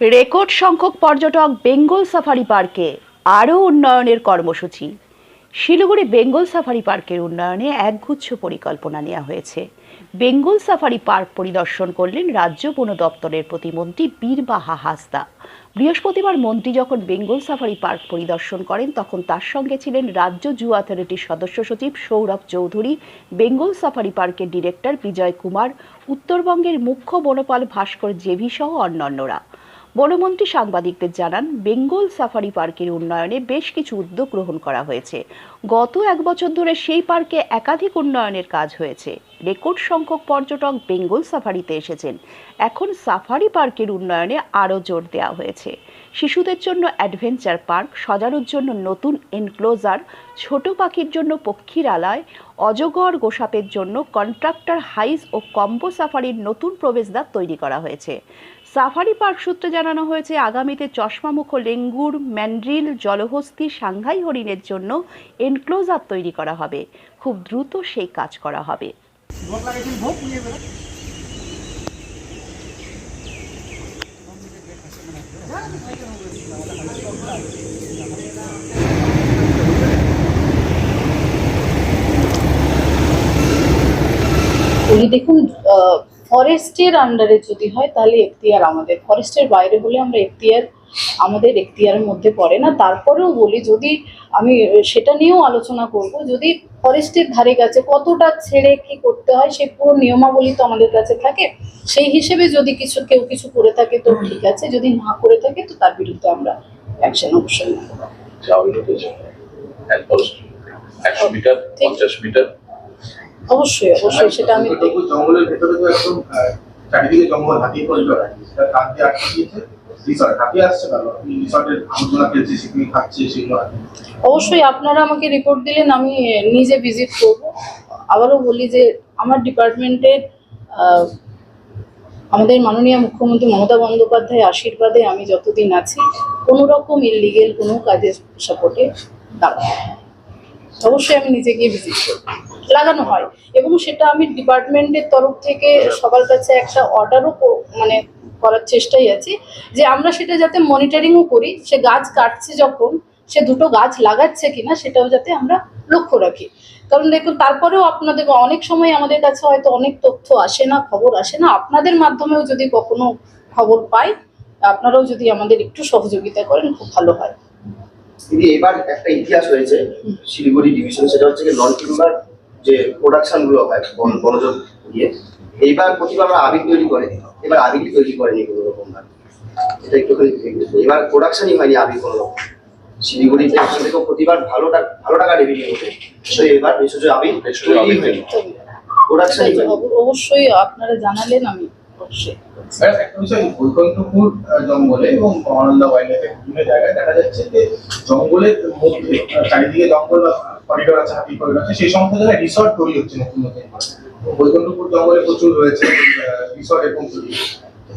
Record সংখ্যক পর্যটক Bengal safari পার্কে আরও উন্নয়নের কর্মসূচি। শিলিগুড়ি বেঙ্গল সাফারি পার্কের উন্নয়নে একগুচ্ছ পরিকল্পনা নেওয়া হয়েছে। বেঙ্গল সাফারি পার্ক পরিদর্শন করলেন রাজ্য বন দপ্তরের প্রতিমন্ত্রী বীরবাহা হাসদা। বৃহস্পতিবার মন্ত্রী যখন বেঙ্গল সাফারি পার্ক পরিদর্শন করেন, তখন তার সঙ্গে ছিলেন রাজ্য জু অথরিটির সদস্য সচিব সৌরভ চৌধুরী, বেঙ্গল সাফারি পার্কের ডিরেক্টর বিজয় কুমার, উত্তরবঙ্গের মুখ্য বনপাল ভাস্কর জেভি সহ অন্যান্যরা। বনমন্ত্রী সাংবাদিকদের জানান, বেঙ্গল সাফারি পার্কের উন্নয়নে বেশ কিছু উদ্যোগ গ্রহণ করা হয়েছে। গত এক বছর ধরে সেই পার্কে একাধিক উন্নয়নের কাজ হয়েছে। রেকর্ড সংখ্যক পর্যটক বেঙ্গল সাফারিতে এসেছেন। এখন সাফারি পার্কের উন্নয়নে আরও জোর দেওয়া হয়েছে। শিশুদের জন্য অ্যাডভেঞ্চার পার্ক সজারুর জন্য নতুন এনক্লোজার, ছোট পাখির জন্য পক্ষীরালয় অজগর গোসাপের জন্য কন্ট্রাক্টর হাইস ও কম্বো সাফারির নতুন প্রবেশদ্বার তৈরি করা হয়েছে। সাফারি পার্ক সূত্রে জানানো হয়েছে, আগামীতে চশমামুখ লেঙ্গুর, ম্যান্ড্রিল, জলহস্তি সাংঘাই হরিণের জন্য এনক্লোজার তৈরি করা হবে। খুব দ্রুত সেই কাজ করা হবে। দেখুন ফরেস্টের আন্ডারে যদি হয় তাহলে এখতিয়ার আমাদের। ফরেস্টের বাইরে হলে আমরা এখতিয়ার আমাদের এখতিয়ারের মধ্যে পড়ে না। তারপরেও বলি যদি আমি সেটা নিয়েও আলোচনা করব যদি ফরেস্টের ধারে কাছে কতটা ছেড়ে কি করতে হয় সেই পুরো নিয়মাবলী তো আমাদের কাছে থাকে। সেই হিসেবে যদি কিছু কেউ কিছু করে থাকে তো ঠিক আছে। যদি না করে থাকে তো তার বিরুদ্ধে আমরা অ্যাকশন অবশ্যই নেব। একশো মিটার পঞ্চাশ মিটার অবশ্যই অবশ্যই সেটা আমি জঙ্গলের ভেতরে তো একদম চারিদিকে জঙ্গল হাতি পরিবার আছে সেটা কাক দিয়ে আটকে দিয়েছে। অবশ্যই আপনারা আমাকে রিপোর্ট দিলেন আমি নিজে ভিজিট করব। আবারও বলি যে আমার ডিপার্টমেন্টের আমাদের মাননীয় মুখ্যমন্ত্রী মমতা বন্দ্যোপাধ্যায় আশীর্বাদে আমি যতদিন আছি কোনো রকম ইলিগেল কোনো কাজের সাপোর্টে দাঁড়াবো অবশ্যই আমি নিজে গিয়ে ভিজিট করব। লাগানো হয়। এবং সেটা আমি ডিপার্টমেন্টের তরফ থেকে সবার কাছে একটা অর্ডারও মানে করার চেষ্টাই আছি যে আমরা সেটা যাতে মনিটরিংও করি। সে গাছ কাটছে যখন, সে দুটো গাছ লাগাচ্ছে কিনা সেটাও যাতে আমরা লক্ষ্য রাখি। কারণ দেখুন, তারপরেও আপনাদের অনেক সময় আমাদের কাছে হয়তো অনেক তথ্য আসে না, খবর আসে না। আপনাদের মাধ্যমেও যদি কখনো খবর পাই, আপনারাও যদি আমাদের একটু সহযোগিতা করেন, খুব ভালো হয়। এবার একটা ইতিহাস হয়েছে শিলিগুড়ি ডিভিশন সেটা হচ্ছে যে প্রোডাকশনগুলো হয় বন- বনজ দিয়ে এইবার প্রতিবার আমরা আবির তৈরি করে এবার আবির তৈরি করেনি কোনো রকম ভাবে এটা একটুখানি। এবার প্রোডাকশনই হয়নি আবির কোনো রকম শিলিগুড়িতে এখান থেকেও প্রতিবার ভালো টাকা ভালো টাকা রেভিনিউ হতো তো এবার ভেষজ আবির তৈরি হয়নি। প্রোডাকশনই অবশ্যই আপনারা জানালেন আমি অবশ্যই। ম্যাডাম, বৈকুণ্ঠপুর জঙ্গলে এবং মহানন্দা ওয়াইল্ড লাইফের বিভিন্ন জায়গায় দেখা যাচ্ছে যে জঙ্গলের মধ্যে চারিদিকে জঙ্গল করিডোর আছে হাতি করিডোর আছে সেই সমস্ত জায়গায় রিসর্ট তৈরি হচ্ছে নতুন নতুন বৈকুণ্ঠপুর জঙ্গলে প্রচুর রয়েছে রিসর্ট এবং তৈরি।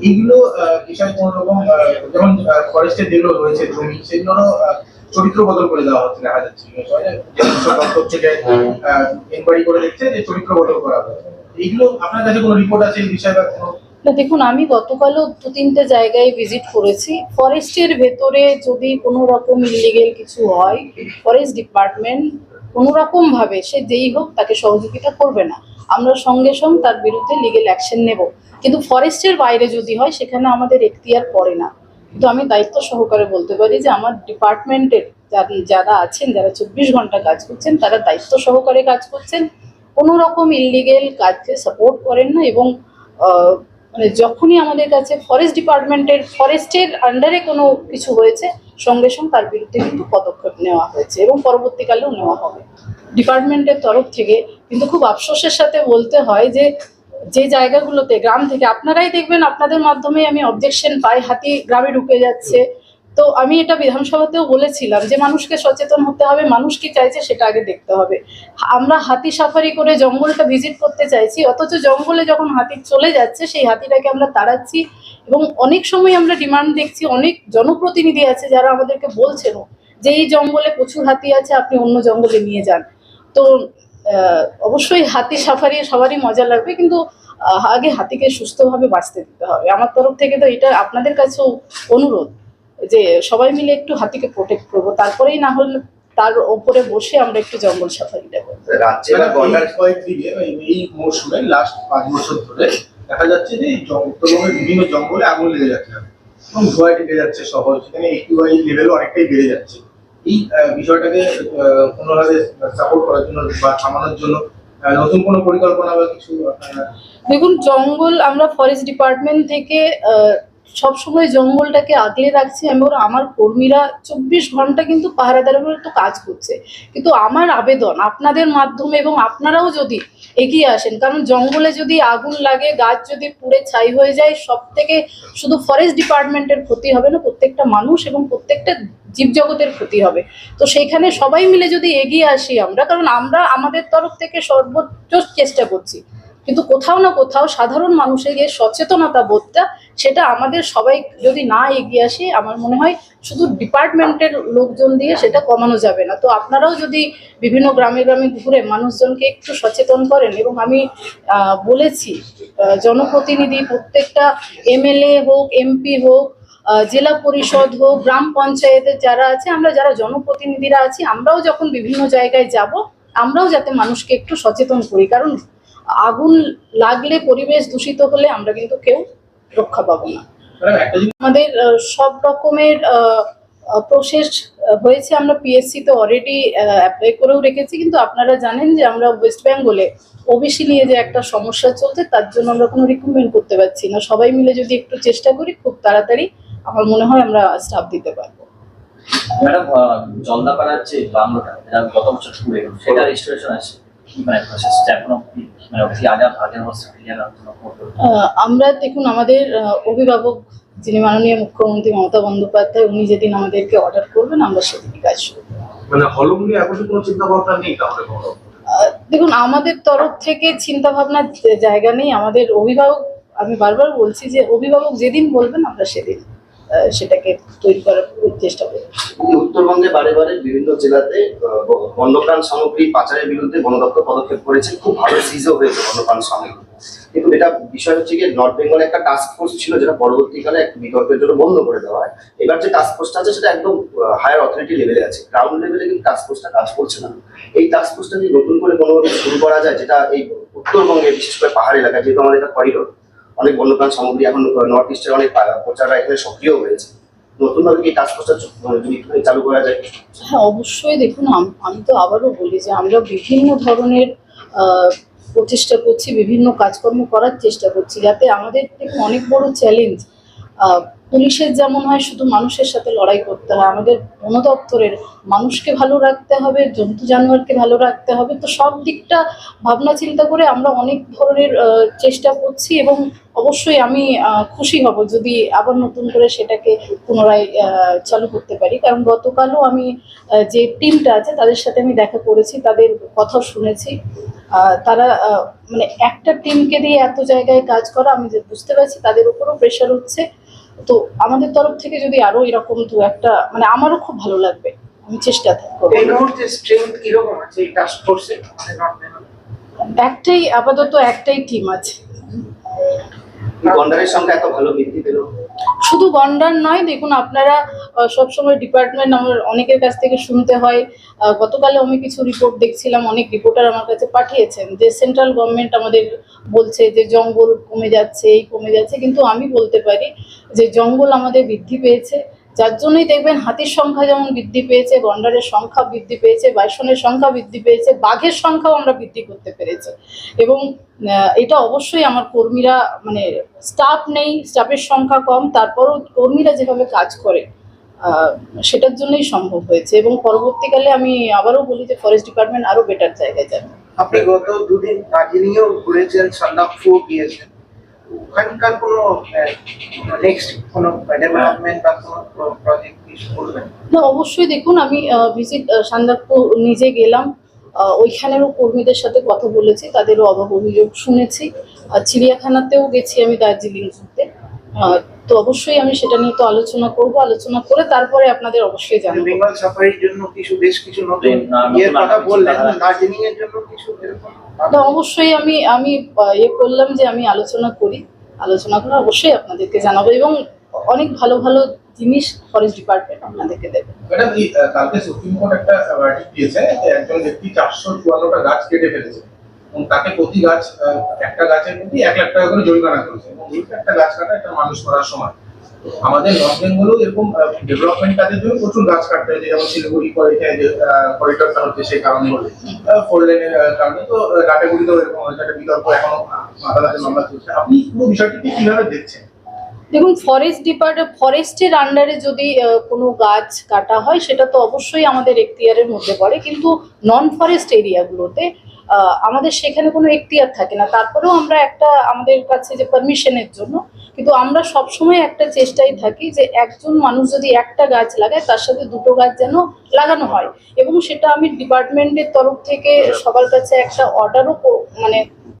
এইগুলো আহ, বিষয় কোনো রকম যেমন ফরেস্টের যেগুলো রয়েছে জমি সেগুলোরও চরিত্র বদল করে দেওয়া হচ্ছে দেখা যাচ্ছে। দপ্তর থেকে এনকোয়ারি করে দেখছে যে চরিত্র বদল করা হবে এইগুলো আপনার কাছে কোনো রিপোর্ট আছে এই বিষয়ে বা কোনো? না দেখুন আমি গতকালও দু তিনটে জায়গায় ভিজিট করেছি। ফরেস্টের ভেতরে যদি কোনো রকম ইলিগেল কিছু হয় ফরেস্ট ডিপার্টমেন্ট কোনো রকম ভাবে সে যেই হোক তাকে সহযোগিতা করবে না। আমরা সঙ্গে সঙ্গে তার বিরুদ্ধে লিগেল অ্যাকশন নেব। কিন্তু ফরেস্টের বাইরে যদি হয়, সেখানে আমাদের এখতিয়ার পড়ে না। কিন্তু আমি দায়িত্ব সহকারে বলতে পারি যে, আমার ডিপার্টমেন্টের যারা আছেন, যারা চব্বিশ ঘণ্টা কাজ করছেন, তারা দায়িত্ব সহকারে কাজ করছেন। কোনো রকম ইলিগেল কাজকে সাপোর্ট করেন না এবং মানে যখনই আমাদের কাছে ফরেস্ট ডিপার্টমেন্টের ফরেস্টের আন্ডারে কোনো কিছু হয়েছে সঙ্গে সঙ্গে তার বিরুদ্ধে কিন্তু পদক্ষেপ নেওয়া হয়েছে এবং পরবর্তীকালেও নেওয়া হবে। ডিপার্টমেন্টের তরফ থেকে কিন্তু খুব আফসোসের সাথে বলতে হয় যে যে জায়গাগুলোতে, গ্রাম থেকে, আপনারাই দেখবেন, আপনাদের মাধ্যমে আমি অবজেকশন পাই, হাতি গ্রামে ঢুকে যাচ্ছে। তো আমি এটা বিধানসভাতেও বলেছিলাম যে মানুষকে সচেতন হতে হবে, মানুষ কি চাইছে সেটা আগে দেখতে হবে। আমরা হাতি সাফারি করে জঙ্গলটা ভিজিট করতে চাইছি, অথচ জঙ্গলে যখন হাতি চলে যাচ্ছে, সেই হাতিটাকে আমরা তাড়াচ্ছি এবং অনেক সময় আমরা ডিমান্ড দেখছি, অনেক জনপ্রতিনিধি আছে যারা আমাদেরকে বলছেন যে এই জঙ্গলে প্রচুর হাতি আছে, আপনি অন্য জঙ্গলে নিয়ে যান। তো অবশ্যই হাতি সাফারি সবারই মজা লাগবে, কিন্তু আগে হাতিকে সুস্থভাবে বাঁচতে দিতে হবে। আমার তরফ থেকে তো এটা আপনাদের কাছেও অনুরোধ। যে সবাই মিলে একটু হাতিকে প্রোটেক্ট করব। তারপরেই না হলে তার ওপরে বসে আমরা একটু জঙ্গল সাফারি দেবো। রাজ্যে বা মানে এই কয়েকদিনে মরশুমে লাস্ট পাঁচ বছর ধরে দেখা যাচ্ছে যে উত্তরবঙ্গের বিভিন্ন জঙ্গলে আগুন লেগে যাচ্ছে। এবং ধোঁয়ায় ঢেকে যাচ্ছে শহর সেখানে একিউআই লেভেলও অনেকটাই বেড়ে যাচ্ছে। এই বিষয়টাকে আহ, কোনোভাবে সাপোর্ট করার জন্য বা থামানোর জন্য আহ, নতুন কোনো পরিকল্পনা বা কিছু দেখুন জঙ্গল আমরা ফরেস্ট ডিপার্টমেন্ট থেকে আহ, সবসময় জঙ্গলটাকে আগলে রাখছি এবং আমার কর্মীরা চব্বিশ ঘণ্টা কিন্তু পাহারাদারের তো কাজ করছে। কিন্তু আমার আবেদন আপনাদের মাধ্যমে এবং আপনারাও যদি এগিয়ে আসেন, কারণ জঙ্গলে যদি আগুন লাগে, গাছ যদি পুড়ে ছাই হয়ে যায় সব থেকে শুধু ফরেস্ট ডিপার্টমেন্টের ক্ষতি হবে না, প্রত্যেকটা মানুষ এবং প্রত্যেকটা জীবজগতের ক্ষতি হবে। তো সেইখানে সবাই মিলে যদি এগিয়ে আসি আমরা, কারণ আমরা আমাদের তরফ থেকে সর্বোচ্চ চেষ্টা করছি। কিন্তু কোথাও না কোথাও সাধারণ মানুষের যে সচেতনতা বোধটা, সেটা আমাদের সবাই যদি না এগিয়ে আসে, আমার মনে হয় শুধু ডিপার্টমেন্টের লোকজন দিয়ে সেটা কমানো যাবে না। তো আপনারাও যদি বিভিন্ন গ্রামে গ্রামে ঘুরে মানুষজনকে একটু সচেতন করেন এবং আমি বলেছি জনপ্রতিনিধি প্রত্যেকটা এমএলএ হোক, এমপি হোক জেলা পরিষদ হোক, গ্রাম পঞ্চায়েতের যারা আছে, আমরা যারা জনপ্রতিনিধিরা আছি, আমরাও যখন বিভিন্ন জায়গায় যাব, আমরাও যাতে মানুষকে একটু সচেতন করি। কারণ আগুন লাগলে পরিবেশ দূষিত হলে আমরা কিন্তু কেউ রক্ষা পাবো না। ম্যাডাম একটা জিনিস আমাদের আহ, সব রকমের প্রসেস হয়েছে। আমরা পিএসসি তে অলরেডি অ্যাপ্লাই করেও রেখেছি। কিন্তু আপনারা জানেন যে আমরা ওয়েস্ট বেঙ্গলে ওবিসি নিয়ে যে একটা সমস্যা চলছে তার জন্য আমরা কোনো রিক্রুটমেন্ট করতে পারছি না। সবাই মিলে যদি একটু চেষ্টা করি খুব তাড়াতাড়ি আমার মনে হয় আমরা স্টাফ দিতে পারব। ম্যাডাম জলদাপাড়ার যে বাংলোটা গত বছর সেটা রেজিস্ট্রেশন আছে মানে এখনও মানে অবধি আগের আগের বছর ক্লিয়ার আমরা দেখুন আমাদের অভিভাবক যিনি মাননীয় মুখ্যমন্ত্রী মমতা বন্দ্যোপাধ্যায় উনি যেদিন আমাদেরকে অর্ডার করবেন আমরা সেদিনই কাজ শুরু মানে হলম নিয়ে এখন কোনো চিন্তা ভাবনা নেই তাহলে দেখুন আমাদের তরফ থেকে চিন্তা ভাবনার জায়গা নেই। আমাদের অভিভাবক আমি বারবার বলছি যে অভিভাবক যেদিন বলবেন আমরা সেদিন সেটাকে তৈরি করার চেষ্টা কিন্তু উত্তরবঙ্গে বারে বারে বিভিন্ন জেলাতে বন্যপ্রাণ সামগ্রী পাচারের বিরুদ্ধে বন দপ্তর পদক্ষেপ করেছে। খুব ভালো সিজও হয়েছে বন্যপ্রাণ সামগ্রী। কিন্তু এটা বিষয় হচ্ছে গিয়ে নর্থ বেঙ্গলে একটা টাস্ক ফোর্স ছিল যেটা পরবর্তীকালে এক বিতর্কের জন্য বন্ধ করে দেওয়া হয়। এবার যে টাস্ক ফোর্সটা আছে, সেটা একদম হায়ার অথরিটি লেভেলে আছে। গ্রাউন্ড লেভেলে কিন্তু টাস্ক ফোর্সটা কাজ করছে না। এই টাস্ক ফোর্সটা যদি নতুন করে কোনোভাবে শুরু করা যায়, যেটা এই উত্তরবঙ্গে বিশেষ করে পাহাড় এলাকায়, যেহেতু আমাদের এটা করিডোর অনেক বন্যপ্রাণ সামগ্রী এখন নর্থ ইস্টের অনেক প্রচাররা এখানে সক্রিয় হয়েছে। নতুনভাবে কি ফোর্সটা যদি চালু করা যায়? হ্যাঁ অবশ্যই দেখুন, আমি তো আবারও বলি যে আমরা বিভিন্ন ধরনের প্রচেষ্টা করছি, বিভিন্ন কাজকর্ম করার চেষ্টা করছি, যাতে আমাদের দেখুন অনেক বড় চ্যালেঞ্জ পুলিশের যেমন হয়, শুধু মানুষের সাথে লড়াই করতে হয়। আমাদের বন দপ্তরের মানুষকে ভালো রাখতে হবে, জন্তু জানোয়ারকে ভালো রাখতে হবে। তো সব দিকটা ভাবনা চিন্তা করে আমরা অনেক ধরনের চেষ্টা করছি এবং অবশ্যই আমি খুশি হব যদি আবার নতুন করে সেটাকে পুনরায় চালু করতে পারি। কারণ গতকালও আমি যে টিমটা আছে তাদের সাথে আমি দেখা করেছি, তাদের কথা শুনেছি। তারা মানে একটা টিমকে দিয়ে এত জায়গায় কাজ করা আমি যে বুঝতে পারছি, তাদের উপরও প্রেশার হচ্ছে। তো আমাদের তরফ থেকে যদি আরও এরকম দু একটা মানে আমারও খুব ভালো লাগবে। আমি চেষ্টা থাকব এই মুহূর্তে স্ট্রেংথ কীরকম আছে এই টাস্ক ফোর্সে মানে একটাই আপাতত একটাই টিম আছে। গন্ডারের সংখ্যা এত ভালো শুধু গন্ডার নয়, দেখুন আপনারা সবসময় ডিপার্টমেন্ট আমার অনেকের কাছ থেকে শুনতে হয়। গতকালে আমি কিছু রিপোর্ট দেখছিলাম, অনেক রিপোর্টার আমার কাছে পাঠিয়েছেন যে সেন্ট্রাল গভর্নমেন্ট আমাদের বলছে যে জঙ্গল কমে যাচ্ছে, এই কমে যাচ্ছে, কিন্তু আমি বলতে পারি যে জঙ্গল আমাদের বৃদ্ধি পেয়েছে। যার জন্যই দেখবেন হাতির সংখ্যা যেমন বৃদ্ধি পেয়েছে, গন্ডারের সংখ্যা বৃদ্ধি পেয়েছে, বাইসনের সংখ্যা বৃদ্ধি পেয়েছে, বাঘের সংখ্যাও আমরা বৃদ্ধি করতে পেরেছি। এবং এটা অবশ্যই আমার কর্মীরা মানে স্টাফ নেই স্টাফের সংখ্যা কম, তারপরও কর্মীরা যেভাবে কাজ করে সেটার জন্যই সম্ভব হয়েছে। এবং পরবর্তীকালে আমি আবারও বলি যে ফরেস্ট ডিপার্টমেন্ট আরও বেটার জায়গায় যাবে। আপনি গত দুদিন দার্জিলিংয়েও ঘুরেছেন সান্দাকফু গিয়েছেন। ওখানকার কোনো নেক্সট কোনো ডেভেলপমেন্ট বা কোনো প্রজেক্ট না, অবশ্যই দেখুন, আমি ভিজিট সান্দাকপুর নিজে গেলাম। ওইখানেরও কর্মীদের সাথে কথা বলেছি, তাদেরও অভাব অভিযোগ শুনেছি। চিড়িয়াখানাতেও গেছি আমি দার্জিলিং ঘুরতে। তো অবশ্যই আমি সেটা নিয়ে তো আলোচনা করব আলোচনা করে তারপরে আপনাদের অবশ্যই জানাব। বেঙ্গল সাফারির জন্য কিছু বেশ কিছু নতুন ইয়ের কথা বললেন দার্জিলিং এর জন্য কিছু এরকম তো অবশ্যই আমি আমি আহ, ইয়ে করলাম যে আমি আলোচনা করি আলোচনা করে অবশ্যই আপনাদেরকে জানাব এবং অনেক ভালো ভালো জিনিস ফরেস্ট ডিপার্টমেন্ট আপনাদেরকে দেবে। ম্যাডাম কালকে সুপ্রিম কোর্ট একটা ভার্ডিক্ট দিয়েছে যে একজন ব্যক্তি চারশো চুয়ান্নটা গাছ কেটে ফেলেছে। এবং তাকে প্রতি গাছ একটা গাছের প্রতি এক লাখ টাকা করে জরিমানা করেছে। একটা গাছ কাটা একটা মানুষ করার সময়। আমাদের নর্থ বেঙ্গলেও এরকম ডেভেলপমেন্ট কাজের জন্য প্রচুর গাছ কাটতে হয় যেমন শিলিগুড়ি করে করিডরটা হচ্ছে সেই কারণে ফোর লেনের কারণে তো ডাটাগুড়িতেও এরকম হয়েছে, একটা বিতর্ক এখনও আদালতে মামলা চলছে। আপনি পুরো বিষয়টিকে কীভাবে দেখছেন? দেখুন ফরেস্ট ডিপার্টমেন্ট ফরেস্টের আন্ডারে যদি কোনো গাছ কাটা হয়, সেটা তো অবশ্যই আমাদের এখতিয়ারের মধ্যে পড়ে। কিন্তু নন ফরেস্ট এরিয়াগুলোতে আমাদের সেখানে কোনো এখতিয়ার থাকে না। তারপরেও আমরা একটা আমাদের কাছে যে পারমিশনের জন্য, কিন্তু আমরা সবসময় একটা চেষ্টাই থাকি যে একজন মানুষ যদি একটা গাছ লাগায়, তার সাথে দুটো গাছ যেন লাগানো হয়। এবং সেটা আমি ডিপার্টমেন্টের তরফ থেকে সবার কাছে একটা অর্ডারও মানে